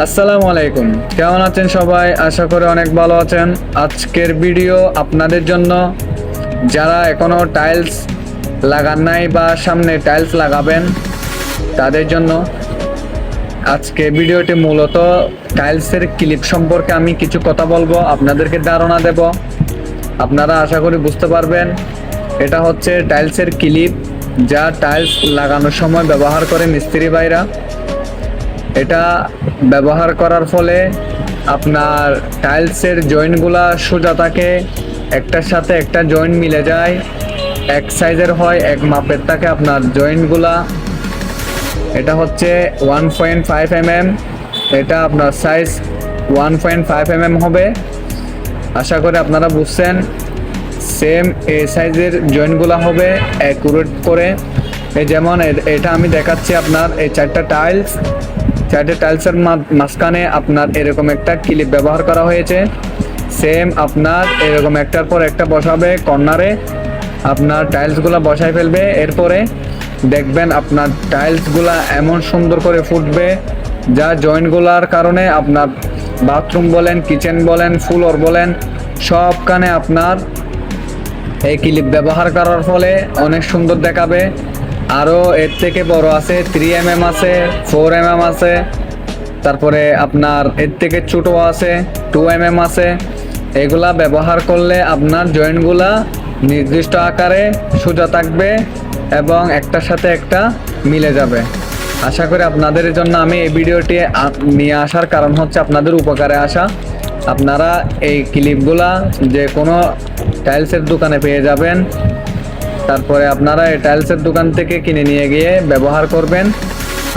আসসালামু আলাইকুম। কেমন আছেন সবাই? আশা করি অনেক ভালো আছেন। আজকের ভিডিও আপনাদের জন্য। যারা এখনও টাইলস লাগান নাই বা সামনে টাইলস লাগাবেন, তাদের জন্য। আজকে ভিডিওটি মূলত টাইলসের ক্লিপ সম্পর্কে আমি কিছু কথা বলব, আপনাদেরকে ধারণা দেব। আপনারা আশা করি বুঝতে পারবেন। এটা হচ্ছে টাইলসের ক্লিপ যা টাইলস লাগানোর সময় ব্যবহার করে মিস্ত্রি ভাইরা। এটা ব্যবহার করার ফলে আপনার টাইলসের জয়েন্টগুলা সোজা থাকে, একটার সাথে একটা জয়েন্ট মিলে যায়, এক সাইজের হয়, এক মাপের থাকে আপনার জয়েন্টগুলা। এটা হচ্ছে one point five M M এটা আপনার size one point five M M হবে। আশা করি আপনারা বুঝছেন, সেম এ সাইজের জয়েন্টগুলো হবে, অ্যাকুরেট করে। এই যেমন এটা আমি দেখাচ্ছি আপনার, এই চারটা টাইলস চারটে টাইলসের মাঝখানে আপনার এরকম একটা ক্লিপ ব্যবহার করা হয়েছে। সেম আপনার এরকম একটার পর একটা বসাবে কর্নারে। আপনার টাইলসগুলো বসায় ফেলবে। এরপরে দেখবেন আপনার টাইলসগুলা এমন সুন্দর করে ফুটবে, যা জয়েন্টগুলার কারণে আপনার বাথরুম বলেন, কিচেন বলেন, ফ্লোর বলেন সবখানে আপনার এই ক্লিপ ব্যবহার করার ফলে অনেক সুন্দর দেখাবে। আরও এর থেকে বড় আছে থ্রি এম এম আছে ফোর এম এম আছে, তারপরে আপনার এর থেকে ছোটো আছে টু এম এম আছে। এগুলা ব্যবহার করলে আপনার জয়েন্টগুলা নির্দিষ্ট আকারে সোজা থাকবে এবং একটার সাথে একটা মিলে যাবে। আশা করি আপনাদের জন্য আমি এই ভিডিওটি নিয়ে আসার কারণ হচ্ছে আপনাদের উপকারে আসা। আপনারা এই ক্লিপগুলা যে কোনো টাইলসের দোকানে পেয়ে যাবেন। তারপরে আপনারা এই টাইলসের দোকান থেকে কিনে নিয়ে গিয়ে ব্যবহার করবেন।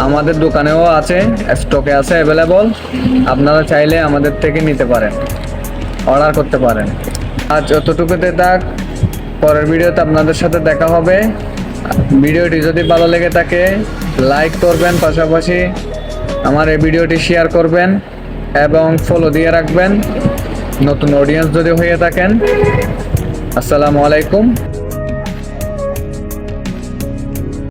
আমাদের দোকানেও আছে, স্টকে আছে অ্যাভেলেবল আপনারা চাইলে আমাদের থেকে নিতে পারেন, অর্ডার করতে পারেন। আজ যতটুকুতে থাক, পরের ভিডিওতে আপনাদের সাথে দেখা হবে। ভিডিওটি যদি ভালো লেগে থাকে লাইক করবেন পাশাপাশি আমার এই ভিডিওটি শেয়ার করবেন এবং ফলো দিয়ে রাখবেন। নতুন অডিয়েন্স যদি হয়ে থাকেন, আসসালামু আলাইকুম।